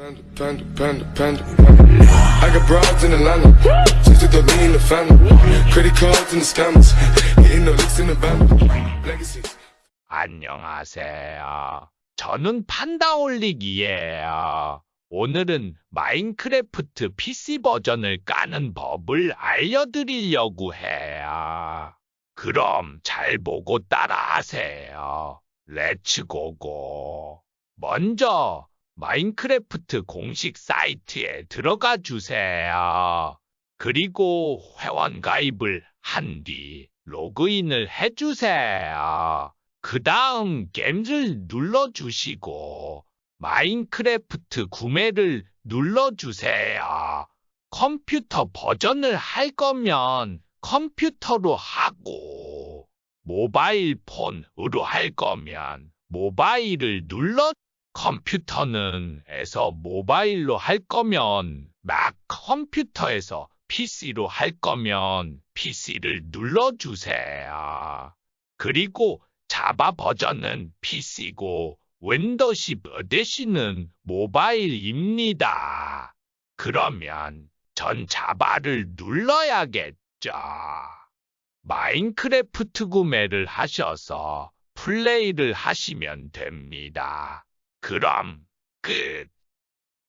Panda, panda, panda, panda, panda. I got broads in Atlanta. Just the lean in the family. Credit cards and the scammers. Hitting the licks in the van. Legacies. 안녕하세요. 저는 판다올릭이에요. 오늘은 마인크래프트 PC 버전을 까는 법을 알려드리려고 해요. 그럼 잘 보고 따라하세요. 렛츠고고. 먼저 마인크래프트 공식 사이트에 들어가 주세요. 그리고 회원 가입을 한 뒤 로그인을 해주세요. 그 다음 게임을 눌러주시고 마인크래프트 구매를 눌러주세요. 컴퓨터 버전을 할 거면 컴퓨터로 하고 모바일 폰으로 할 거면 모바일을 눌러 컴퓨터는 에서 모바일로 할 거면 막 컴퓨터에서 PC로 할 거면 PC를 눌러주세요. 그리고 자바 버전은 PC고 윈도시 버대시는 모바일입니다. 그러면 전 자바를 눌러야겠죠. 마인크래프트 구매를 하셔서 플레이를 하시면 됩니다. 그럼 끝.